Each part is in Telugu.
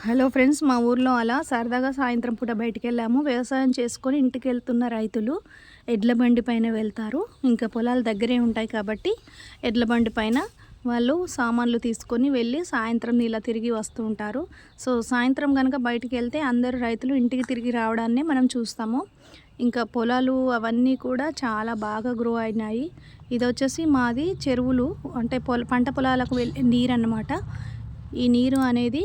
హలో ఫ్రెండ్స్ మా ఊర్లో అలా సరదాగా సాయంత్రం పూట బయటికి వెళ్ళాము వ్యవసాయం చేసుకొని ఇంటికి వెళ్తున్న రైతులు ఎడ్ల బండి పైన వెళ్తారు. ఇంకా పొలాలు దగ్గరే ఉంటాయి కాబట్టి ఎడ్ల బండి పైన వాళ్ళు సామాన్లు తీసుకొని వెళ్ళి సాయంత్రం ఇలా తిరిగి వస్తూ ఉంటారు. సో సాయంత్రం కనుక బయటికి వెళ్తే అందరు రైతులు ఇంటికి తిరిగి రావడాన్ని మనం చూస్తాము. ఇంకా పొలాలు అవన్నీ కూడా చాలా బాగా గ్రో అయినాయి. ఇది వచ్చేసి మాది చెరువులు అంటే పొల పంట పొలాలకు వెళ్ళే నీరు అన్నమాట ఈ నీరు అనేది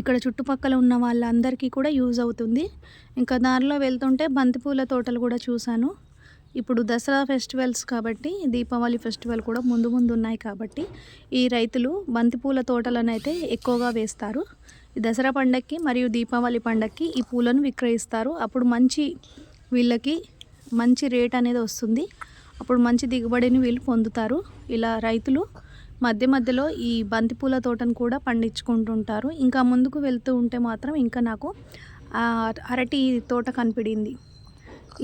ఇక్కడ చుట్టుపక్కల ఉన్న వాళ్ళందరికీ కూడా యూజ్ అవుతుంది. ఇంకా దారిలో వెళ్తుంటే బంతిపూల తోటలు కూడా చూశాను. ఇప్పుడు దసరా ఫెస్టివల్స్ కాబట్టి దీపావళి ఫెస్టివల్ కూడా ముందు ముందు ఉన్నాయి కాబట్టి ఈ రైతులు బంతిపూల తోటలను అయితే ఎక్కువగా వేస్తారు. దసరా పండక్కి మరియు దీపావళి పండక్కి ఈ పూలను విక్రయిస్తారు. అప్పుడు మంచి వీళ్ళకి మంచి రేట్ అనేది వస్తుంది. అప్పుడు మంచి దిగుబడిని వీళ్ళు పొందుతారు. ఇలా రైతులు మధ్య మధ్యలో ఈ బంతిపూల తోటను కూడా పండించుకుంటుంటారు. ఇంకా ముందుకు వెళ్తూ ఉంటే మాత్రం ఇంకా నాకు అరటి తోట కనిపడింది.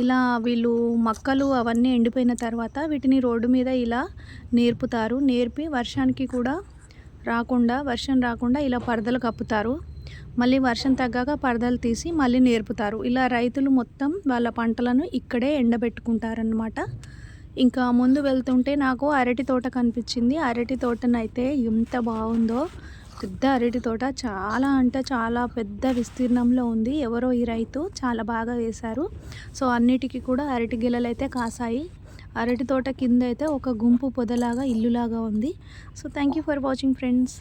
ఇలా వీళ్ళు మొక్కలు అవన్నీ ఎండిపోయిన తర్వాత వీటిని రోడ్డు మీద ఇలా నేర్పుతారు. నేర్పి వర్షానికి కూడా రాకుండా వర్షం రాకుండా ఇలా పరదలు కప్పుతారు. మళ్ళీ వర్షం తగ్గాక పరదలు తీసి మళ్ళీ నేర్పుతారు. ఇలా రైతులు మొత్తం వాళ్ళ పంటలను ఇక్కడే ఎండబెట్టుకుంటారనమాట ఇంకా ముందు వెళ్తుంటే నాకు అరటి తోట కనిపించింది. అరటి తోటనైతే ఎంత బాగుందో. పెద్ద అరటి తోట చాలా అంటే చాలా పెద్ద విస్తీర్ణంలో ఉంది. ఎవరో ఈ రైతు చాలా బాగా వేశారు. సో అన్నిటికీ కూడా అరటి గిల్లలు అయితే కాసాయి. అరటి తోట కింద అయితే ఒక గుంపు పొదలాగా ఇల్లులాగా ఉంది. So thank you for watching friends